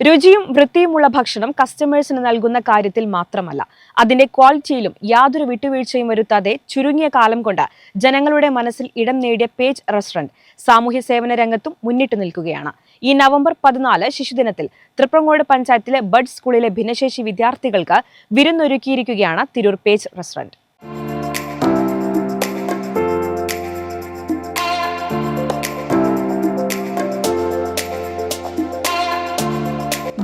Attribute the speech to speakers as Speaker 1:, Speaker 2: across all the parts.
Speaker 1: രുചിയും വൃത്തിയുമുള്ള ഭക്ഷണം കസ്റ്റമേഴ്സിന് നൽകുന്ന കാര്യത്തിൽ മാത്രമല്ല അതിന്റെ ക്വാളിറ്റിയിലും യാതൊരു വിട്ടുവീഴ്ചയും വരുത്താതെ ചുരുങ്ങിയ കാലം കൊണ്ട് ജനങ്ങളുടെ മനസ്സിൽ ഇടം നേടിയ പേജ് റെസ്റ്റോറന്റ് സാമൂഹ്യ സേവന രംഗത്തും മുന്നിട്ട് നിൽക്കുകയാണ്. ഈ നവംബർ പതിനാല് ശിശുദിനത്തിൽ തൃപ്രങ്ങോട് പഞ്ചായത്തിലെ ബഡ് സ്കൂളിലെ ഭിന്നശേഷി വിദ്യാർത്ഥികൾക്ക് വിരുന്നൊരുക്കിയിരിക്കുകയാണ് തിരൂർ പേജ് റെസ്റ്റോറന്റ്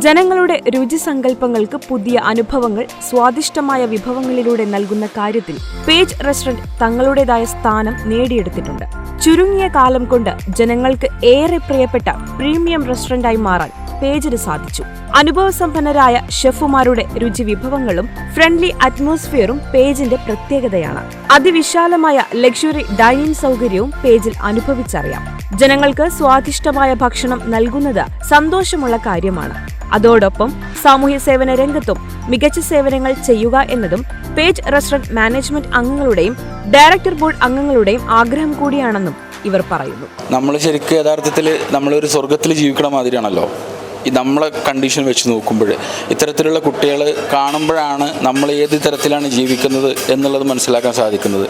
Speaker 1: ജനങ്ങളുടെ രുചിസങ്കല്പങ്ങൾക്ക് പുതിയ അനുഭവങ്ങൾ സ്വാദിഷ്ടമായ വിഭവങ്ങളിലൂടെ നൽകുന്ന കാര്യത്തിൽ പേജ് റെസ്റ്റോറന്റ് തങ്ങളുടേതായ സ്ഥാനം നേടിയെടുത്തിട്ടുണ്ട്. ചുരുങ്ങിയ കാലം കൊണ്ട് ജനങ്ങൾക്ക് ഏറെ പ്രിയപ്പെട്ട പ്രീമിയം റെസ്റ്റോറന്റായി മാറാൻ പേജിന് സാധിച്ചു. അനുഭവസമ്പന്നരായ ഷെഫുമാരുടെ രുചി വിഭവങ്ങളും ഫ്രണ്ട്ലി അറ്റ്മോസ്ഫിയറും പേജിന്റെ പ്രത്യേകതയാണ്. അതിവിശാലമായ ലക്ഷറി ഡൈനിങ് സൗകര്യവും പേജിൽ അനുഭവിച്ചറിയാം. ജനങ്ങൾക്ക് സ്വാദിഷ്ടമായ ഭക്ഷണം നൽകുന്നത് സന്തോഷമുള്ള കാര്യമാണ്. അതോടൊപ്പം സാമൂഹ്യ സേവന രംഗത്തും മികച്ച സേവനങ്ങൾ ചെയ്യുക എന്നതും പേജ് റെസ്റ്റോറന്റ് മാനേജ്മെന്റ് അംഗങ്ങളുടെയും ഡയറക്ടർ ബോർഡ് അംഗങ്ങളുടെയും ആഗ്രഹം കൂടിയാണെന്നും ഇവർ പറയുന്നു.
Speaker 2: നമ്മൾ ശരിക്കും യഥാർത്ഥത്തിൽ നമ്മളൊരു സ്വർഗത്തിൽ ജീവിക്കണ മാതിരിയാണല്ലോ. നമ്മളെ കണ്ടീഷൻ വെച്ച് നോക്കുമ്പോൾ ഇത്തരത്തിലുള്ള കുട്ടികൾ കാണുമ്പോഴാണ് നമ്മൾ ഏത് തരത്തിലാണ് ജീവിക്കുന്നത് എന്നുള്ളത് മനസ്സിലാക്കാൻ സാധിക്കുന്നത്.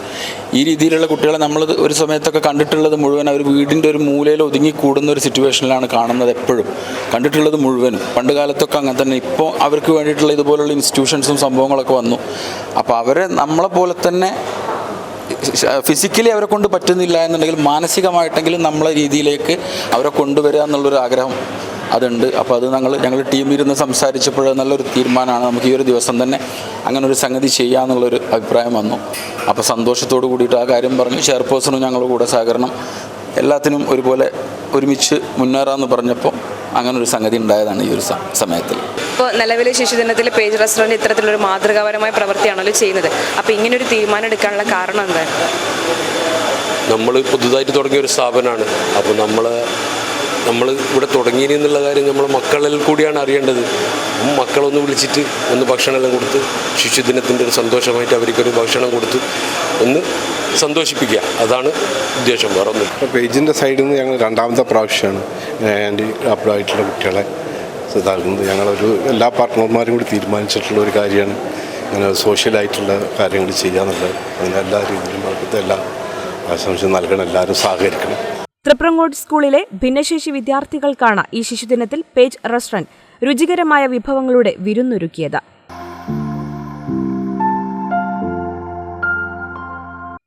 Speaker 2: ഈ രീതിയിലുള്ള കുട്ടികളെ നമ്മൾ ഒരു സമയത്തൊക്കെ കണ്ടിട്ടുള്ളത് മുഴുവൻ അവർ വീടിന്റെ ഒരു മൂലയിൽ ഒതുങ്ങി കൂടുന്ന ഒരു സിറ്റുവേഷനിലാണ് കാണുന്നത് എപ്പോഴും. കണ്ടിട്ടുള്ളത് മുഴുവനും. പണ്ട് കാലത്തൊക്കെ അങ്ങനെ തന്നെ. ഇപ്പോൾ അവർക്ക് വേണ്ടിയിട്ടുള്ള ഇതുപോലുള്ള ഇൻസ്റ്റിറ്റ്യൂഷൻസും സംഭവങ്ങളൊക്കെ വന്നു. അപ്പോൾ അവരെ നമ്മളെ പോലെ തന്നെ ഫിസിക്കലി അവരെ കൊണ്ട് പറ്റുന്നില്ല എന്നുണ്ടെങ്കിൽ മാനസികമായിട്ടെങ്കിലും നമ്മളെ രീതിയിലേക്ക് അവരെ കൊണ്ടുവരിക എന്നുള്ളൊരു ആഗ്രഹം അതുണ്ട്. അപ്പോൾ അത് ഞങ്ങൾ ഞങ്ങൾ ടീമിരുന്ന് സംസാരിച്ചപ്പോൾ നല്ലൊരു തീരുമാനമാണ്. നമുക്ക് ഈ ഒരു ദിവസം തന്നെ അങ്ങനെ ഒരു സംഗതി ചെയ്യാമെന്നുള്ളൊരു അഭിപ്രായം വന്നു. അപ്പോൾ സന്തോഷത്തോടു കൂടിയിട്ട് ആ കാര്യം പറഞ്ഞു. ചെയർപേഴ്സണും ഞങ്ങളുടെ കൂടെ സഹകരണം. എല്ലാത്തിനും ഒരുപോലെ ഒരുമിച്ച് മുന്നേറാമെന്ന് പറഞ്ഞപ്പോൾ അങ്ങനെ ഒരു സംഗതി ഉണ്ടായതാണ് ഈ ഒരു സമയത്തിൽ.
Speaker 3: ഇപ്പോൾ നിലവിലെ ശിശുദിനത്തിൽ പേജ് റെസ്റ്റോറന്റ് ഇത്തരത്തിലൊരു മാതൃകാപരമായ പ്രവൃത്തിയാണല്ലോ ചെയ്യുന്നത്. അപ്പോൾ ഇങ്ങനെ ഒരു തീരുമാനം എടുക്കാനുള്ള കാരണം എന്താണ്
Speaker 4: നമ്മൾ പുതുതായിട്ട് തുടങ്ങിയ ഒരു സ്ഥാപനമാണ്. അപ്പോൾ നമ്മൾ നമ്മൾ ഇവിടെ തുടങ്ങിയിനി എന്നുള്ള കാര്യം നമ്മൾ മക്കളിൽ കൂടിയാണ് അറിയേണ്ടത്. മക്കളൊന്ന് വിളിച്ചിട്ട് ഒന്ന് ഭക്ഷണമെല്ലാം കൊടുത്ത് ശിശുദിനത്തിന്റെ ഒരു സന്തോഷമായിട്ട് അവർക്കൊരു ഭക്ഷണം കൊടുത്ത് ഒന്ന് സന്തോഷിപ്പിക്കുക. അതാണ് ഉദ്ദേശം. വേറെ ഒന്നും
Speaker 5: പേജിന്റെ സൈഡിൽ നിന്ന് ഞങ്ങൾ രണ്ടാമത്തെ പ്രാവശ്യമാണ് ആന്റി അപ്ഡായിട്ടുള്ള കുട്ടികളെ ഇതാകുന്നത് ഞങ്ങളൊരു എല്ലാ പാർട്ട്ണർമാരും കൂടി തീരുമാനിച്ചിട്ടുള്ള ഒരു കാര്യമാണ് ഇങ്ങനെ സോഷ്യലായിട്ടുള്ള കാര്യങ്ങൾ ചെയ്യാന്നുള്ളത്. അതിന് എല്ലാ രീതിയിലും അവർക്ക് എല്ലാ ആശംസ നൽകണം എല്ലാവരും സഹകരിക്കണം.
Speaker 1: തൃപ്രങ്ങോട് സ്കൂളിലെ ഭിന്നശേഷി വിദ്യാർത്ഥികൾക്കാണ് ഈ ശിശുദിനത്തിൽ പേജ് റെസ്റ്റോറന്റ് രുചികരമായ വിഭവങ്ങളുടെ വിരുന്നൊരുക്കിയത്.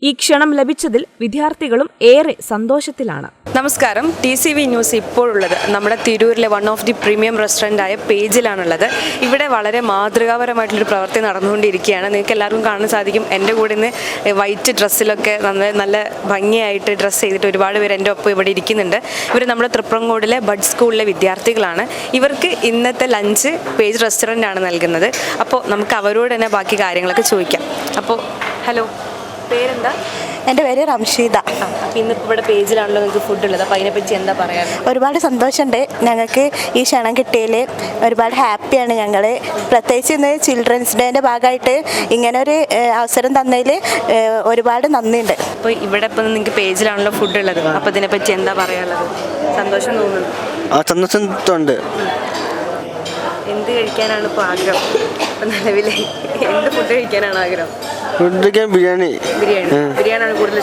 Speaker 1: ഈ ക്ഷണം ലഭിച്ചതിൽ വിദ്യാർത്ഥികളും ഏറെ സന്തോഷത്തിലാണ്.
Speaker 3: നമസ്കാരം. ടി സി വി ന്യൂസ് ഇപ്പോഴുള്ളത് നമ്മുടെ തിരൂരിലെ one of the premium restaurant ആയ പേജിലാണുള്ളത്. ഇവിടെ വളരെ മാതൃകാപരമായിട്ടുള്ളൊരു പ്രവൃത്തി നടന്നുകൊണ്ടിരിക്കുകയാണ്. നിങ്ങൾക്ക് എല്ലാവർക്കും കാണാൻ സാധിക്കും. എന്റെ കൂടെ ഇന്ന് വൈറ്റ് ഡ്രസ്സിലൊക്കെ നല്ല നല്ല ഭംഗിയായിട്ട് ഡ്രസ്സ് ചെയ്തിട്ട് ഒരുപാട് പേര് എന്റെ ഒപ്പം ഇവിടെ ഇരിക്കുന്നുണ്ട്. ഇവർ നമ്മുടെ തൃപ്രങ്ങോടിലെ ബഡ് സ്കൂളിലെ വിദ്യാർത്ഥികളാണ്. ഇവർക്ക് ഇന്നത്തെ ലഞ്ച് പേജ് റെസ്റ്റോറന്റ് ആണ് നൽകുന്നത്. അപ്പോൾ നമുക്ക് അവരോട് തന്നെ ബാക്കി കാര്യങ്ങളൊക്കെ ചോദിക്കാം. അപ്പോൾ ഹലോ പേരെന്താ?
Speaker 6: എന്റെ പേര് റംഷീദ
Speaker 3: ഇന്നിപ്പോൾ ഇവിടെ പേജിലാണല്ലോ നിങ്ങൾക്ക് ഫുഡ് ഉള്ളത്. അപ്പോൾ അതിനെപ്പറ്റി എന്താ പറയുക
Speaker 6: ഒരുപാട് സന്തോഷമുണ്ട് ഞങ്ങൾക്ക് ഈ ക്ഷണം കിട്ടിയതിൽ ഒരുപാട് ഹാപ്പിയാണ് ഞങ്ങൾ പ്രത്യേകിച്ച് ഇന്ന് ചിൽഡ്രൻസ് ഡേന്റെ ഭാഗമായിട്ട് ഇങ്ങനൊരു ഒരു അവസരം തന്നതിൽ ഒരുപാട് നന്ദിയുണ്ട്.
Speaker 3: അപ്പോൾ ഇവിടെ ഇപ്പം നിങ്ങൾക്ക് പേജിലാണല്ലോ ഫുഡ് ഉള്ളത്. അപ്പോൾ ഇതിനെപ്പറ്റി എന്താ പറയാനുള്ളത്? സന്തോഷം തോന്നുന്നു.
Speaker 7: ആ സന്തോഷം ഉണ്ട്
Speaker 3: എന്ത് കഴിക്കാനാണ് ഇപ്പോൾ ആഗ്രഹം? ഇപ്പം നിലവിൽ എന്ത് ഫുഡ് കഴിക്കാനാണ് ആഗ്രഹം?
Speaker 7: ബിരിയാണി.
Speaker 3: ബിരിയാണിയാണ് കൂടുതൽ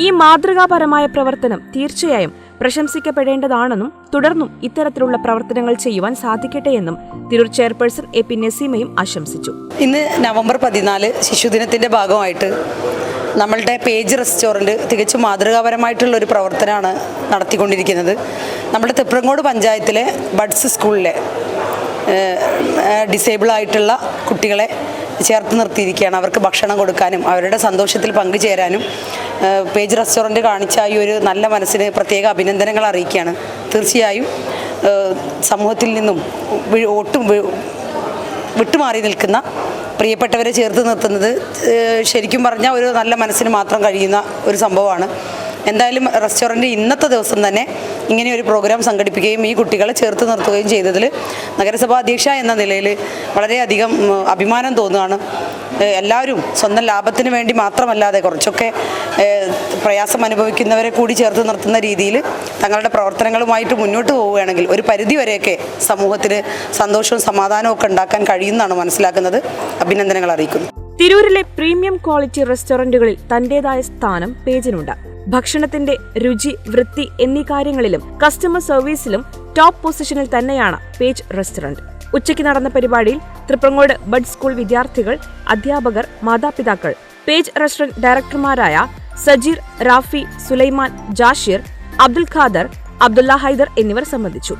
Speaker 1: ഈ മാതൃകാപരമായ പ്രവർത്തനം തീർച്ചയായും പ്രശംസിക്കപ്പെടേണ്ടതാണെന്നും തുടർന്നും ഇത്തരത്തിലുള്ള പ്രവർത്തനങ്ങൾ ചെയ്യുവാൻ സാധിക്കട്ടെ എന്നും തിരൂർ ചെയർപേഴ്സൺ എ പി നസീമയും ആശംസിച്ചു.
Speaker 8: ഇന്ന് നവംബർ പതിനാല് ശിശുദിനത്തിന്റെ ഭാഗമായിട്ട് നമ്മളുടെ പേജ് റെസ്റ്റോറന്റ് തികച്ചും മാതൃകാപരമായിട്ടുള്ള ഒരു പ്രവർത്തനമാണ് നടത്തിക്കൊണ്ടിരിക്കുന്നത്. നമ്മുടെ തെപ്രങ്ങോട് പഞ്ചായത്തിലെ ബഡ്സ് സ്കൂളിലെ ഡിസേബിൾ ആയിട്ടുള്ള കുട്ടികളെ ചേർത്ത് നിർത്തിയിരിക്കുകയാണ്. അവർക്ക് ഭക്ഷണം കൊടുക്കാനും അവരുടെ സന്തോഷത്തിൽ പങ്കുചേരാനും പേജ് റെസ്റ്റോറന്റ് കാണിച്ച ഈ ഒരു നല്ല മനസ്സിന് പ്രത്യേക അഭിനന്ദനങ്ങൾ അറിയിക്കുകയാണ്. തീർച്ചയായും സമൂഹത്തിൽ നിന്നും ഒട്ടും വിട്ടുമാറി നിൽക്കുന്ന പ്രിയപ്പെട്ടവരെ ചേർത്ത് നിർത്തുന്നത് ശരിക്കും പറഞ്ഞാൽ ഒരു നല്ല മനസ്സിന് മാത്രം കഴിയുന്ന ഒരു സംഭവമാണ്. എന്തായാലും റെസ്റ്റോറന്റ് ഇന്നത്തെ ദിവസം തന്നെ ഇങ്ങനെ ഒരു പ്രോഗ്രാം സംഘടിപ്പിക്കുകയും ഈ കുട്ടികളെ ചേർത്ത് നിർത്തുകയും ചെയ്തതിൽ നഗരസഭാ അധ്യക്ഷ എന്ന നിലയിൽ വളരെയധികം അഭിമാനം തോന്നുകയാണ്. എല്ലാവരും സ്വന്തം ലാഭത്തിന് വേണ്ടി മാത്രമല്ലാതെ കുറച്ചൊക്കെ പ്രയാസം അനുഭവിക്കുന്നവരെ കൂടി ചേർത്ത് നിർത്തുന്ന രീതിയിൽ തങ്ങളുടെ പ്രവർത്തനങ്ങളുമായിട്ട് മുന്നോട്ട് പോവുകയാണെങ്കിൽ ഒരു പരിധിവരെയൊക്കെ സമൂഹത്തിന് സന്തോഷവും സമാധാനവും ഒക്കെ ഉണ്ടാക്കാൻ കഴിയുമെന്നാണ് മനസ്സിലാക്കുന്നത്. അഭിനന്ദനങ്ങൾ അറിയിക്കുന്നു.
Speaker 1: തിരൂരിലെ പ്രീമിയം ക്വാളിറ്റി റെസ്റ്റോറന്റുകളിൽ തന്റേതായ സ്ഥാനം പേജിനുണ്ട്. ഭക്ഷണത്തിന്റെ രുചി വൃത്തി എന്നീ കാര്യങ്ങളിലും കസ്റ്റമർ സർവീസിലും ടോപ്പ് പൊസിഷനിൽ തന്നെയാണ് പേജ് റെസ്റ്റോറന്റ് ഉച്ചയ്ക്ക് നടന്ന പരിപാടിയിൽ തൃപ്രങ്ങോട് ബഡ് സ്കൂൾ വിദ്യാർത്ഥികൾ അധ്യാപകർ മാതാപിതാക്കൾ. പേജ് റെസ്റ്റോറന്റ് ഡയറക്ടർമാരായ സജീർ റാഫി സുലൈമാൻ ജാഷിർ അബ്ദുൽ ഖാദർ അബ്ദുല്ല ഹൈദർ എന്നിവർ സംബന്ധിച്ചു.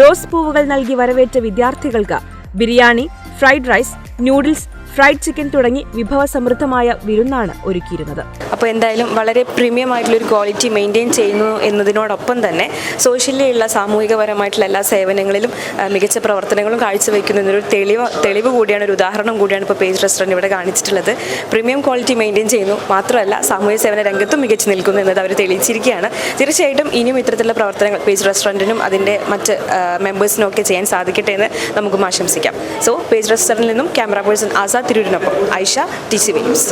Speaker 1: റോസ് പൂവുകൾ നൽകി വരവേറ്റ വിദ്യാർത്ഥികൾക്ക് biryani fried rice noodles fried chicken തുടങ്ങി വിഭവസമൃദ്ധമായ വിരുന്നാണ് ഒരുക്കിയിരുന്നത്.
Speaker 3: അപ്പോൾ എന്തായാലും വളരെ പ്രീമിയം ആയിട്ടുള്ള ഒരു ക്വാളിറ്റി മെയിന്റെയിൻ ചെയ്യുന്നു എന്നതിനോടൊപ്പം തന്നെ സോഷ്യലിയുള്ള സാമൂഹികപരമായിട്ടുള്ള എല്ലാ സേവനങ്ങളിലും മികച്ച പ്രവർത്തനങ്ങളും കാഴ്ചവെക്കുന്നു എന്നൊരു തെളിവ് തെളിവ് കൂടിയാണ് ഒരു ഉദാഹരണം കൂടിയാണ് ഇപ്പോൾ പേജ് റെസ്റ്റോറന്റ് ഇവിടെ കാണിച്ചിട്ടുള്ളത്. പ്രീമിയം ക്വാളിറ്റി മെയിന്റെയിൻ ചെയ്യുന്നു മാത്രമല്ല സാമൂഹ്യ സേവന രംഗത്തും മികച്ചു നിൽക്കുന്നു എന്നത് അവർ തെളിയിച്ചിരിക്കുകയാണ്. തീർച്ചയായിട്ടും ഇനിയും ഇത്തരത്തിലുള്ള പ്രവർത്തനങ്ങൾ പേജ് റെസ്റ്റോറന്റിനും അതിന്റെ മറ്റ് മെമ്പേഴ്സിനും ഒക്കെ ചെയ്യാൻ സാധിക്കട്ടെ എന്ന് നമുക്കും ആശംസിക്കാം. സോ പേജ് റെസ്റ്റോറന്റിൽ നിന്നും camera person Azad തിരൂരിനൊപ്പം Aisha T C V news.